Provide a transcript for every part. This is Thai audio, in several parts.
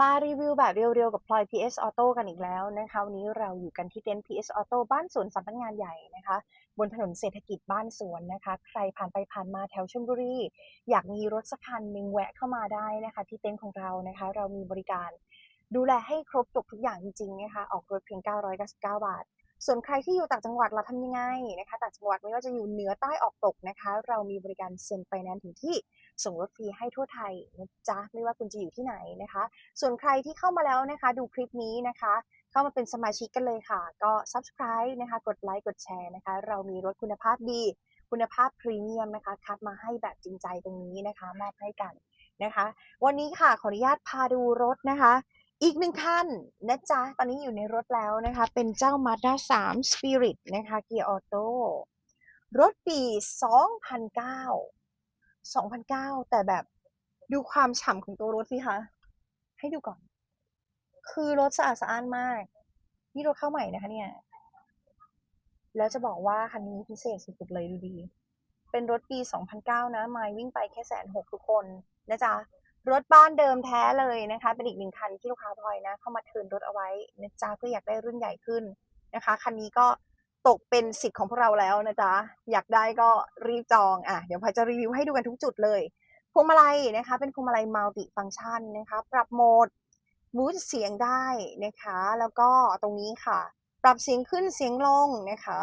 มารีวิวแบบเรียวๆ กับพลอย PS Auto กันอีกแล้วนะคะวันนี้เราอยู่กันที่เต็นท์ PS Auto บ้านสวนสำนักงานใหญ่นะคะ บนถนนเศรษฐกิจบ้านสวนนะคะ ใครผ่านไปผ่านมาแถวชลบุรี อยากมีรถสักคันหนึ่งแวะเข้ามาได้นะคะ ที่เต็นท์ของเรานะคะ เรามีบริการ ดูแลให้ครบจบทุกอย่างจริงๆนะคะออกรถเพียง 999 บาท ส่วนใครที่อยู่ต่างจังหวัดเราทำยังไงนะคะ ต่างจังหวัดไม่ว่าจะอยู่เหนือใต้ออกตกนะคะ เรามีบริการเซ็นไฟแนนซ์ถึงที่ส่งรถฟรีให้ทั่วไทยนะจ๊ะไม่ว่าคุณจะอยู่ที่ไหนนะคะ ส่วนใครที่เข้ามาแล้วนะคะ ดูคลิปนี้นะคะ เข้ามาเป็นสมาชิกกันเลยค่ะ ก็ subscribe นะคะ กดไลค์กดแชร์นะคะ เรามีรถคุณภาพดี คุณภาพพรีเมียมนะคะ คัดมาให้แบบจริงใจตรงนี้นะคะมอบให้กันนะคะ วันนี้ค่ะขออนุญาตพาดูรถนะคะ อีกหนึ่งคันนะจ๊ะ ตอนนี้อยู่ในรถแล้วนะคะ เป็นเจ้า Mazda 3 Spirit นะคะ เกียร์ออโต้รถปี 2009 2009 แต่แบบดูความฉ่ำของตัวรถสิคะ ให้ดูก่อน คือรถสะอาดสะอ้านมาก นี่รถเข้าใหม่นะคะเนี่ย แล้วจะบอกว่าคันนี้พิเศษสุดๆเลยดูดี เป็นรถปี 2009 นะมล์วิ่งไปแค่แสนหกทุกคนนะจ๊ะ รถบ้านเดิมแท้เลยนะคะ เป็นอีกหนึ่งคันที่ลูกค้าพลอยนะ เข้ามาเทิร์นรถเอาไว้นะจ๊ะเพื่ออยากได้รุ่นใหญ่ขึ้นนะคะ คันนี้ก็ตกเป็นสิทธิ์ของพวกเราแล้วนะจ๊ะ อยากได้ก็รีบจองอะเดี๋ยวพลอยจะรีวิวให้ดูกันทุกจุดเลยพวงมาลัยนะคะ เป็นพวงมาลัยมัลติฟัง c t ชันนะคะ ปรับโหมดมูดเสียงได้นะคะ แล้วก็ตรงนี้ค่ะ ปรับเสียงขึ้นเสียงลงนะคะ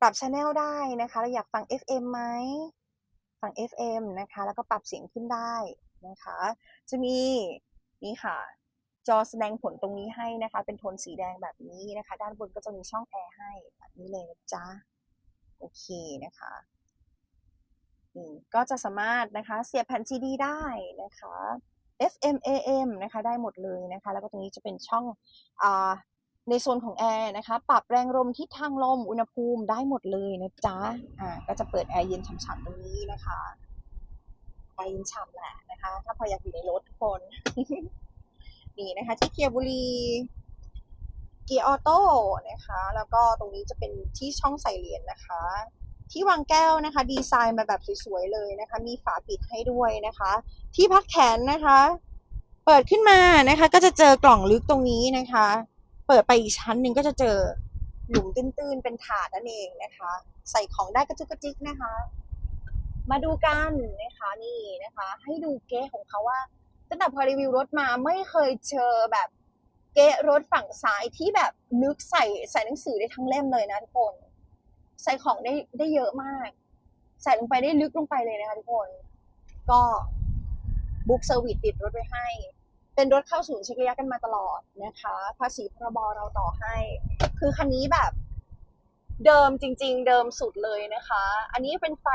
ปรับช n แนลได้นะคะเราอยากฟัง FM ไหมฟัง FM นะคะ แล้วก็ปรับเสียงขึ้นได้ นะคะ จะมีนี่ค่ะ จอแสดงผลตรงนี้ให้นะคะ เป็นโทนสีแดงแบบนี้นะคะ ด้านบนก็จะมีช่องแอร์ให้แบบนี้เลยนะจ๊ะโอเคนะคะนี่ก็จะสามารถนะคะเสียบแผ่นซีดีได้นะคะ FM AM นะคะได้หมดเลยนะคะ แล้วก็ตรงนี้จะเป็นช่องอในโซนของแอร์นะคะ ปรับแรงลมทิศทางลมอุณหภูมิได้หมดเลยนะจ๊ะอ่าก็จะเปิดแอร์เย็นฉ่ำๆตรงนี้นะคะ แอร์เย็นฉ่ำแหละนะคะ ถ้าพออยากอยู่ในรถทุกคน นี่นะคะ ที่เกียร์บุรีเกียร์ออโต้นะคะ แล้วก็ตรงนี้จะเป็นที่ช่องใส่เหรียญนะคะ ที่วางแก้วนะคะ ดีไซน์มาแบบสวยๆเลยนะคะ มีฝาปิดให้ด้วยนะคะ ที่พักแขนนะคะ เปิดขึ้นมานะคะ ก็จะเจอกล่องลึกตรงนี้นะคะ เปิดไปอีกชั้นหนึ่งก็จะเจอหลุมตื้นๆ เป็นถาดนั่นเองนะคะ ใส่ของได้กระจุกกระจิกนะคะ มาดูกันนะคะนี่นะคะ ให้ดูเก๊ของเขาว่า ตั้งแต่พอรีวิวรถมาไม่เคยเจอแบบเก๊รถฝั่งซ้ายที่แบบลึกใส่ใส่หนังสือได้ทั้งเล่มเลยนะทุกคน ใส่ของได้ได้เยอะมาก ใส่ลงไปได้ลึกลงไปเลยนะคะทุกคน ก็บุ๊กเซอร์วิสติดรถไว้ให้ เป็นรถเข้าศูนย์เช็คระยะกันมาตลอดนะคะ ภาษีพรบเราต่อให้ คือคันนี้แบบเดิมจริง ๆ เดิมสุดเลยนะคะ อันนี้เป็นไฟ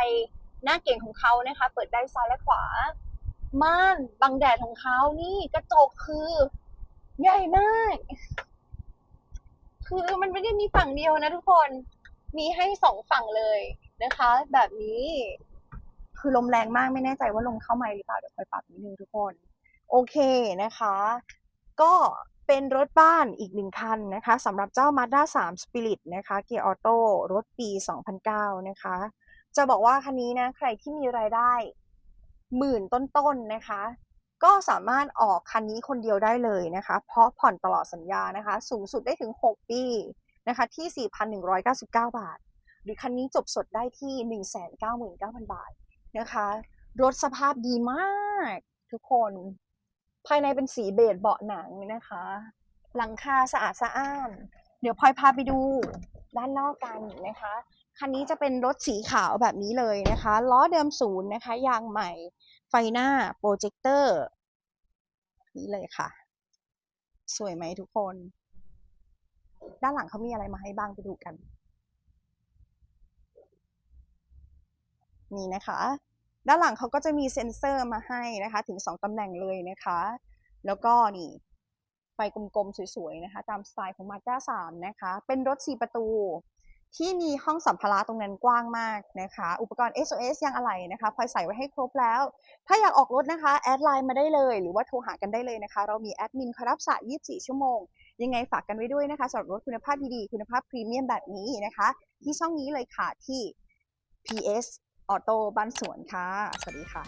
หน้าเก่งของเขานะคะ เปิดได้ซ้ายและขวา ม่านบังแดดของเขานี่กระจกคือ ใหญ่มาก คือมันไม่ได้มีฝั่งเดียวนะทุกคนมีให้สองฝั่งเลยนะคะ แบบนี้ คือลมแรงมากไม่แน่ใจว่าลมเข้าไมหรือเปล่าเดี๋ยวคอยปรับนิดนึงทุกคน โอเคนะคะ ก็เป็นรถบ้านอีกหนึ่งคันนะคะสำหรับเจ้า Mazda 3 Spirit นะคะ เกียร์ออโต้รถปี 2009 นะคะ จะบอกว่าคันนี้นะใครที่มีรายได้หมื่นต้นๆนะคะ ก็สามารถออกคันนี้คนเดียวได้เลยนะคะ เพราะผ่อนตลอดสัญญานะคะ สูงสุดได้ถึง 6 ปีนะคะที่ 4,199 บาท หรือคันนี้จบสดได้ที่ 199,000 บาทนะคะ รถสภาพดีมากทุกคน ภายในเป็นสีเบจเบาะหนังนะคะ หลังคาสะอาดสะอ้าน เดี๋ยวพลอยพาไปดูด้านนอกกันนะคะ คันนี้จะเป็นรถสีขาวแบบนี้เลยนะคะ ล้อเดิมศูนย์นะคะ ยางใหม่ ไฟหน้า โปรเจคเตอร์ นี่เลยค่ะ สวยไหมทุกคน ด้านหลังเขามีอะไรมาให้บ้างไปดูกัน นี่นะคะ ด้านหลังเขาก็จะมีเซ็นเซอร์มาให้นะคะ ถึง2ตำแหน่งเลยนะคะ แล้วก็นี่ไฟกลมๆ สวยๆ นะคะ ตามสไตล์ของ Mazda 3 นะคะ เป็นรถ 4 ประตู ที่มีห้องสัมภาระตรงนั้นกว้างมากนะคะ อุปกรณ์ SOS ยางอะไหล่นะคะพลอยใส่ไว้ให้ครบแล้ว ถ้าอยากออกรถนะคะ แอดไลน์มาได้เลย หรือว่าโทรหากันได้เลยนะคะ เรามีแอดมินคอยรับสาย 24 ชั่วโมง ยังไงฝากกันไว้ด้วยนะคะสำหรับรถคุณภาพดีๆ คุณภาพพรีเมียมแบบนี้นะคะ ที่ช่องนี้เลยค่ะที่ PS ออโต้บ้านสวนค่ะ สวัสดีค่ะ